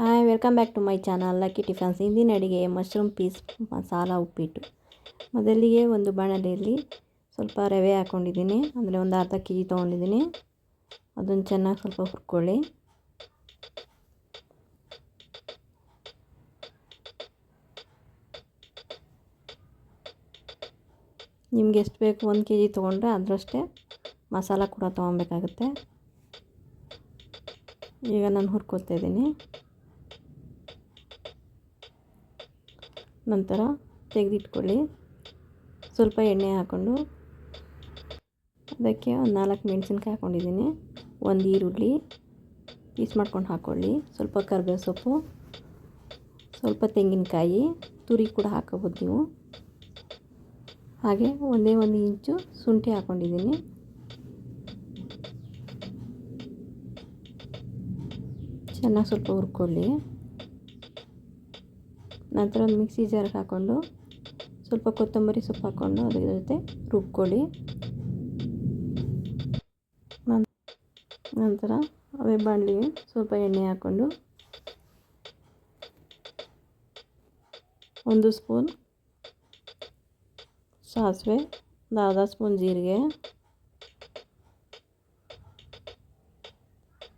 Hi welcome back to my channel Lucky Tiffins ಇಂದಿನ ಅಡುಗೆ mushroom piece masala ಉಪ್ಪಿಟ್ಟು. ಮೊದಲಿಗೆ ಒಂದು ಬಾಣಲೆಯಲ್ಲಿ ಸ್ವಲ್ಪ ರವೆ ಹಾಕ್ಕೊಂಡಿದ್ದೀನಿ ಅಂದರೆ ಒಂದು ಅರ್ಧ ಕೆ ಜಿ ತೊಗೊಂಡಿದ್ದೀನಿ. ಅದನ್ನು ಚೆನ್ನಾಗಿ ಸ್ವಲ್ಪ ಹುರ್ಕೊಳ್ಳಿ. ನಿಮ್ಗೆ ಎಷ್ಟು ಬೇಕು ಒಂದು ಕೆ ಜಿ ತೊಗೊಂಡ್ರೆ ಅದರಷ್ಟೇ ಮಸಾಲ ಕೂಡ ತೊಗೊಬೇಕಾಗುತ್ತೆ ಈಗ ನಾನು ಹುರ್ಕೊತಾ ಇದ್ದೀನಿ. ನಂತರ ತೆಗೆದಿಟ್ಕೊಳ್ಳಿ. ಸ್ವಲ್ಪ ಎಣ್ಣೆ ಹಾಕ್ಕೊಂಡು ಅದಕ್ಕೆ ಒಂದು ನಾಲ್ಕು ಮೆಣಸಿನ್ಕಾಯಿ ಹಾಕ್ಕೊಂಡಿದ್ದೀನಿ ಒಂದು ಈರುಳ್ಳಿ ಪೀಸ್ ಮಾಡ್ಕೊಂಡು ಹಾಕ್ಕೊಳ್ಳಿ ಸ್ವಲ್ಪ ಕರಿಬೇವು ಸೊಪ್ಪು, ಸ್ವಲ್ಪ ತೆಂಗಿನಕಾಯಿ, ತುರಿ ಕೂಡ ಹಾಕೋಬೋದು ನೀವು. ಹಾಗೆ ಒಂದೇ ಒಂದು ಇಂಚು ಶುಂಠಿ ಹಾಕ್ಕೊಂಡಿದ್ದೀನಿ ಚೆನ್ನಾಗಿ ಸ್ವಲ್ಪ ಹುರ್ಕೊಳ್ಳಿ. ನಂತರ ಒಂದು ಮಿಕ್ಸಿ ಜಾರ್ಗೆ ಹಾಕ್ಕೊಂಡು ಸ್ವಲ್ಪ ಕೊತ್ತಂಬರಿ ಸೊಪ್ಪು ಹಾಕ್ಕೊಂಡು ಅದ್ರ ಜೊತೆ ರುಬ್ಕೊಳ್ಳಿ ನಂತರ ಅದೇ ಬಾಣಲಿಗೆ ಸ್ವಲ್ಪ ಎಣ್ಣೆ ಹಾಕ್ಕೊಂಡು ಒಂದು ಸ್ಪೂನ್ ಸಾಸಿವೆ ಒಂದು ಅರ್ಧ ಸ್ಪೂನ್ ಜೀರಿಗೆ,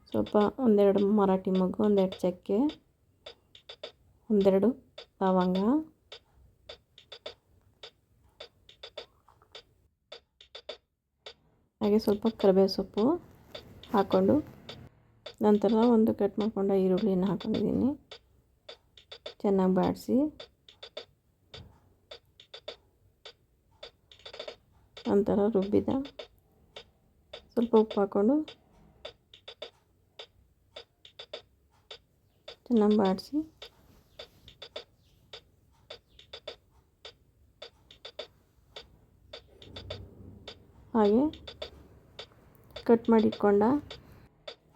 ಸ್ವಲ್ಪ ಒಂದೆರಡು ಮರಾಠಿ ಮಗು ಒಂದೆರಡು ಚಕ್ಕೆ, ಒಂದೆರಡು ಲವಂಗ ಹಾಗೆ ಸ್ವಲ್ಪ ಕರಿಬೇವು ಸೊಪ್ಪು ಹಾಕ್ಕೊಂಡು ನಂತರ ಒಂದು ಕಟ್ ಮಾಡ್ಕೊಂಡು ಈರುಳ್ಳಿಯನ್ನು ಹಾಕ್ಕೊಂಡಿದ್ದೀನಿ ಚೆನ್ನಾಗಿ ಬಾಡಿಸಿ. ನಂತರ ರುಬ್ಬಿದ ಸ್ವಲ್ಪ ಉಪ್ಪು ಹಾಕ್ಕೊಂಡು ಚೆನ್ನಾಗಿ ಬಾಡಿಸಿ. ಹಾಗೆ ಕಟ್ ಮಾಡಿಟ್ಕೊಂಡ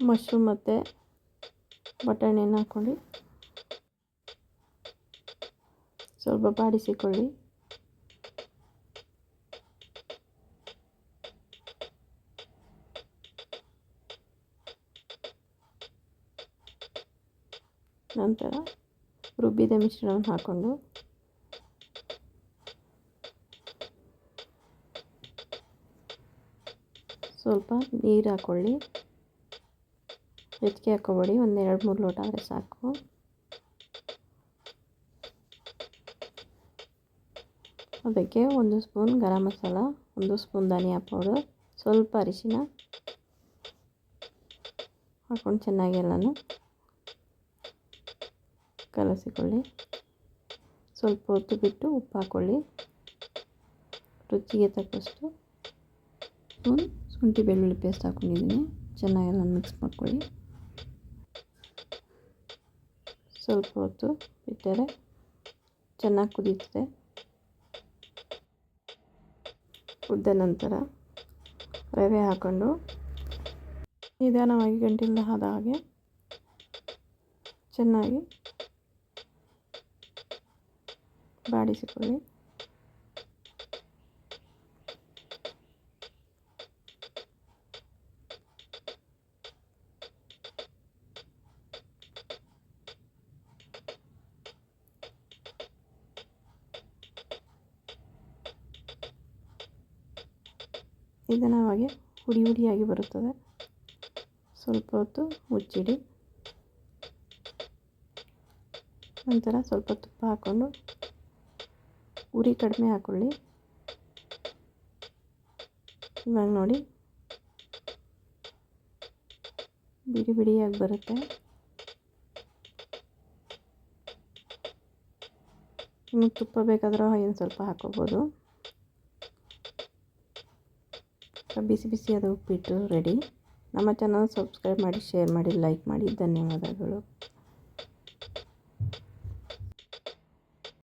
ಮಶ್ರೂಮ್ ಮತ್ತು ಬಟಾಣಿಯನ್ನು ಹಾಕ್ಕೊಂಡು ಸ್ವಲ್ಪ ಬಾಡಿಸಿಕೊಳ್ಳಿ. ನಂತರ ರುಬ್ಬಿದ ಮಿಶ್ರಣವನ್ನು ಹಾಕ್ಕೊಂಡು ಸ್ವಲ್ಪ ನೀರು ಹಾಕ್ಕೊಳ್ಳಿ. ಹೆಚ್ಚಿಗೆ ಹಾಕ್ಕೊಬೇಡಿ. ಒಂದು ಎರಡು ಮೂರು ಲೋಟ ಆದರೆ ಸಾಕು. ಅದಕ್ಕೆ ಒಂದು ಸ್ಪೂನ್ ಗರಂ ಮಸಾಲ, ಒಂದು ಸ್ಪೂನ್ ಧನಿಯಾ ಪೌಡರ್, ಸ್ವಲ್ಪ ಅರಿಶಿನ ಹಾಕ್ಕೊಂಡು ಚೆನ್ನಾಗಿ ಎಲ್ಲನೂ ಕಲಸಿಕೊಳ್ಳಿ. ಸ್ವಲ್ಪ ಹೊತ್ತು ಬಿಟ್ಟು ಉಪ್ಪು ಹಾಕ್ಕೊಳ್ಳಿ. ರುಚಿಗೆ ತಕ್ಕಷ್ಟು. ಸ್ಪೂನ್ ಶುಂಠಿ, ಬೆಳ್ಳುಳ್ಳಿ ಪೇಸ್ಟ್ ಹಾಕ್ಕೊಂಡಿದ್ದೀನಿ ಚೆನ್ನಾಗೆಲ್ಲ ಮಿಕ್ಸ್ ಮಾಡ್ಕೊಳ್ಳಿ. ಸ್ವಲ್ಪ ಹೊತ್ತು ಇಟ್ಟರೆ ಚೆನ್ನಾಗಿ ಕುದೀತದೆ. ಕುದ್ದ ನಂತರ ರವೆ ಹಾಕ್ಕೊಂಡು ನಿಧಾನವಾಗಿ ಗಂಟಿಲ್ಲ ಆದ ಹಾಗೆ ಚೆನ್ನಾಗಿ ಬಾಡಿಸಿಕೊಳ್ಳಿ. ನಿಧಾನವಾಗಿ ಹುಡಿ ಹುಡಿಯಾಗಿ ಬರುತ್ತದೆ. ಸ್ವಲ್ಪ ಹೊತ್ತು ಮುಚ್ಚಿಡಿ. ನಂತರ ಸ್ವಲ್ಪ ತುಪ್ಪ ಹಾಕ್ಕೊಂಡು ಉರಿ ಕಡಿಮೆ ಹಾಕ್ಕೊಳ್ಳಿ ಇವಾಗ ನೋಡಿ. ಬಿಡಿ ಬಿಡಿಯಾಗಿ ಬರುತ್ತೆ. ನಿಮಗೆ ತುಪ್ಪ ಬೇಕಾದರೂ ಏನು ಸ್ವಲ್ಪ ಹಾಕೋಬೋದು ಬಿಸಿ ಬಿಸಿಯಾದ ಉಪ್ಪಿಟ್ಟು ರೆಡಿ. ನಮ್ಮ ಚಾನಲ್ ಸಬ್ಸ್ಕ್ರೈಬ್ ಮಾಡಿ ಶೇರ್ ಮಾಡಿ ಲೈಕ್ ಮಾಡಿ. ಧನ್ಯವಾದಗಳು.